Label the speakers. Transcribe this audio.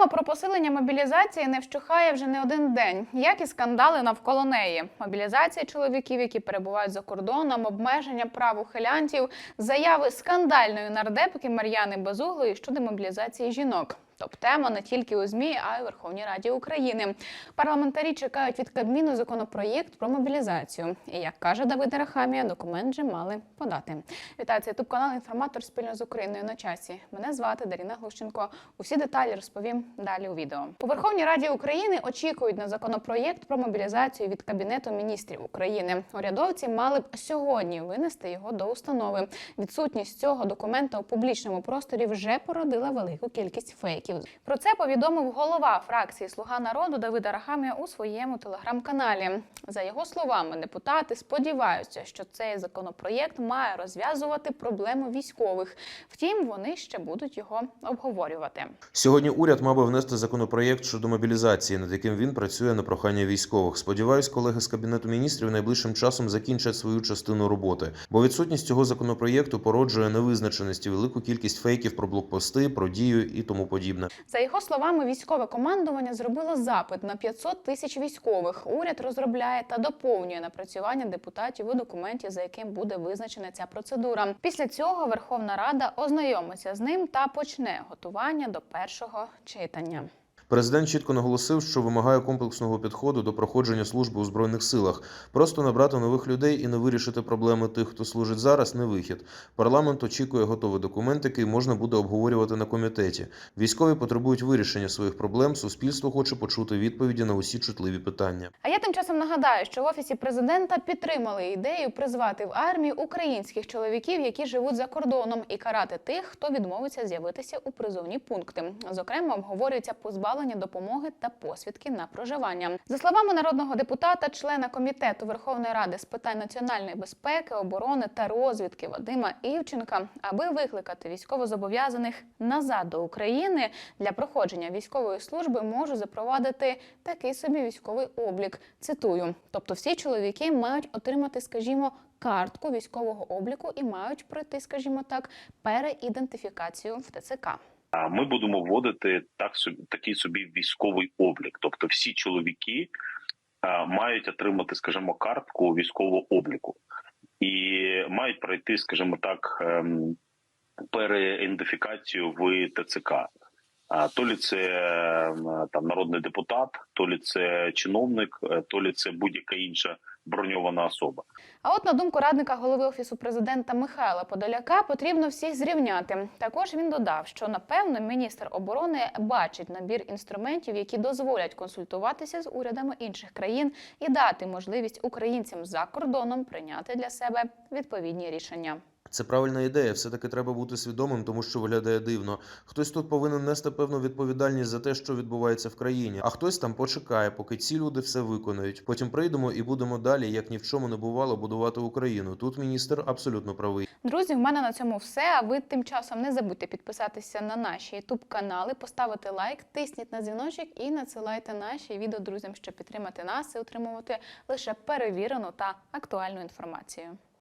Speaker 1: Тема про посилення мобілізації не вщухає вже не один день, як і скандали навколо неї. Мобілізація чоловіків, які перебувають за кордоном, обмеження прав ухилянтів, заяви скандальної нардепки Мар'яни Безуглої щодо мобілізації жінок. Топ-тема не тільки у ЗМІ, а й у Верховній Раді України. Парламентарі чекають від Кабміну законопроєкт про мобілізацію. І як каже Давид Арахамія, документ вже мали подати. Вітаю, це ютуб канал інформатор спільно з Україною на часі. Мене звати Даріна Глущенко. Усі деталі розповім далі у відео. У Верховній Раді України очікують на законопроєкт про мобілізацію від Кабінету міністрів України. Урядовці мали б сьогодні винести його до установи. Відсутність цього документа у публічному просторі вже породила велику кількість фейків. Про це повідомив голова фракції Слуга народу Давид Арахамія у своєму телеграм-каналі. За його словами, депутати сподіваються, що цей законопроєкт має розв'язувати проблему військових. Втім, вони ще будуть його обговорювати.
Speaker 2: Сьогодні уряд мав би внести законопроєкт щодо мобілізації, над яким він працює на прохання військових. Сподіваюсь, колеги з кабінету міністрів найближчим часом закінчать свою частину роботи, бо відсутність цього законопроєкту породжує невизначеності, велику кількість фейків про блокпости, про дію і тому подібне.
Speaker 1: За його словами, військове командування зробило запит на 500 тисяч військових. Уряд розробляє та доповнює напрацювання депутатів у документі, за яким буде визначена ця процедура. Після цього Верховна Рада ознайомиться з ним та почне готування до першого читання.
Speaker 2: Президент чітко наголосив, що вимагає комплексного підходу до проходження служби у збройних силах. Просто набрати нових людей і не вирішити проблеми тих, хто служить зараз, не вихід. Парламент очікує готовий документ, який можна буде обговорювати на комітеті. Військові потребують вирішення своїх проблем. Суспільство хоче почути відповіді на усі чутливі питання.
Speaker 1: А я тим часом нагадаю, що в офісі президента підтримали ідею призвати в армію українських чоловіків, які живуть за кордоном, і карати тих, хто відмовиться з'явитися у призовні пункти. Зокрема, обговорюється позбавлення допомоги та посвідки на проживання. За словами народного депутата, члена комітету Верховної Ради з питань національної безпеки, оборони та розвідки Вадима Івченка, аби викликати військовозобов'язаних назад до України для проходження військової служби, можу запровадити такий собі військовий облік. Цитую: тобто, всі чоловіки мають отримати, скажімо, картку військового обліку і мають пройти, скажімо так, переідентифікацію в ТЦК.
Speaker 3: Ми будемо вводити так собі такий собі військовий облік. Тобто, всі чоловіки мають отримати, скажімо, картку військового обліку і мають пройти, скажімо так, ем, переідентифікацію в ТЦК. То лі це там народний депутат, то лі це чиновник, е, то лі це будь-яка інша броньована особа.
Speaker 1: А от на думку радника голови офісу президента Михайла Подоляка, потрібно всіх зрівняти. Також він додав, що напевно міністр оборони бачить набір інструментів, які дозволять консультуватися з урядами інших країн і дати можливість українцям за кордоном прийняти для себе відповідні рішення.
Speaker 2: Це правильна ідея. Все таки треба бути свідомим, тому що виглядає дивно. Хтось тут повинен нести певну відповідальність за те, що відбувається в країні, а хтось там почекає, поки ці люди все виконають. Потім прийдемо і будемо далі, як ні в чому не бувало, будувати Україну. Тут міністр абсолютно правий.
Speaker 1: Друзі, в мене на цьому все. А ви тим часом не забудьте підписатися на наші youtube канали, поставити лайк, тисніть на дзвіночок і надсилайте наші відео друзям, щоб підтримати нас і отримувати лише перевірену та актуальну інформацію.